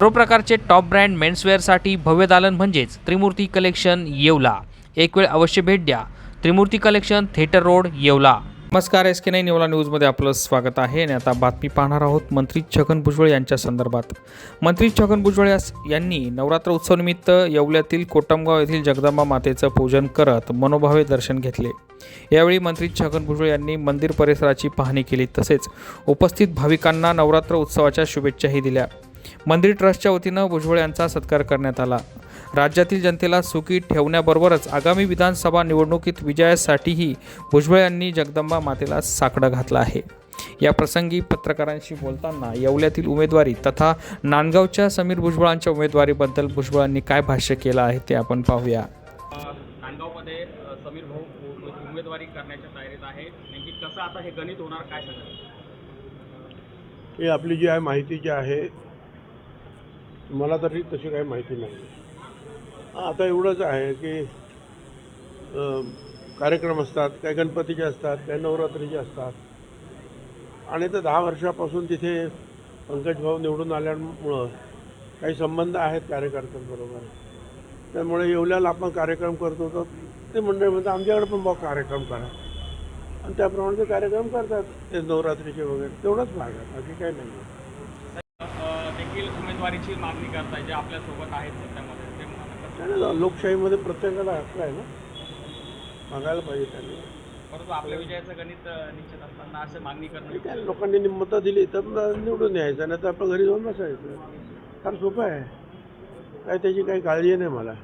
सर्व प्रकारचे top brand मेन्सवेअरसाठी भव्य दालन म्हणजेच त्रिमूर्ती कलेक्शन येवला. एक वेळ अवश्य भेट द्या. Trimurti collection theatre road Yeola. नमस्कार एस के नाईन येवला न्यूजमध्ये आपलं स्वागत आहे आणि आता बातमी पाहणार आहोत मंत्री छगन भुजबळ यांच्या संदर्भात. मंत्री छगन भुजबळ यांनी नवरात्र उत्सवनिमित्त येवल्यातील कोटमगाव येथील जगदंबा मातेचं पूजन करत मनोभावे दर्शन घेतले. यावेळी मंत्री छगन भुजबळ यांनी मंदिर परिसराची पाहणी केली तसेच उपस्थित भाविकांना नवरात्र उत्सवाच्या शुभेच्छाही दिल्या. मंदिर ट्रस्टच्या वतीनं भुजबळ यांचा सत्कार करण्यात आला. राज्यातील जनतेला सुखी ठेवण्याबरोबरच आगामी विधानसभा निवडणुकीत विजयासाठीही भुजबळ यांनी जगदंबा मातेला साकडं घातलं आहे. या प्रसंगी पत्रकारांशी बोलताना येवल्यातील उमेदवारी तथा नांदगावच्या समीर भुजबळांच्या उमेदवारीबद्दल भुजबळांनी काय भाष्य केलं आहे ते आपण पाहूया. नांदगावमध्ये समीर भाऊ उमेदवारी करण्याच्या तयारीत आहे. नेमकी कसं आता हे गणित होणार काय हे आपली जी आहे माहिती जी आहे मला तरी तशी काही माहिती नाही. आता एवढंच आहे की कार्यक्रम असतात काही गणपतीचे असतात काही नवरात्रीचे असतात. आणि तर दहा वर्षापासून तिथे पंकज भाऊ निवडून आल्यामुळं काही संबंध आहेत कार्यकर्त्यांबरोबर. त्यामुळे येवल्याला आपण कार्यक्रम करतो तर ते मंडळी म्हणतात आमच्याकडे पण भाऊ कार्यक्रम करा. आणि त्याप्रमाणे ते कार्यक्रम करतात ते नवरात्रीचे वगैरे तेवढंच भाग आहे बाकी काही नाही. आहे देखील उमेदवारीची मागणी करताय जे आपल्यासोबत आहेत सत्यामध्ये ते मला लोकशाहीमध्ये प्रत्येकाला हक्क आहे ना? मागायला पाहिजे त्यांनी. परंतु आपल्या विजयाचं गणित निश्चित असताना असं मागणी करणं आहे लोकांनी मतं दिली तर निवडून यायचं नाही तर आपण घरी जाऊन बसायचं. फार सोपं आहे. काय त्याची काही काळजी नाही मला.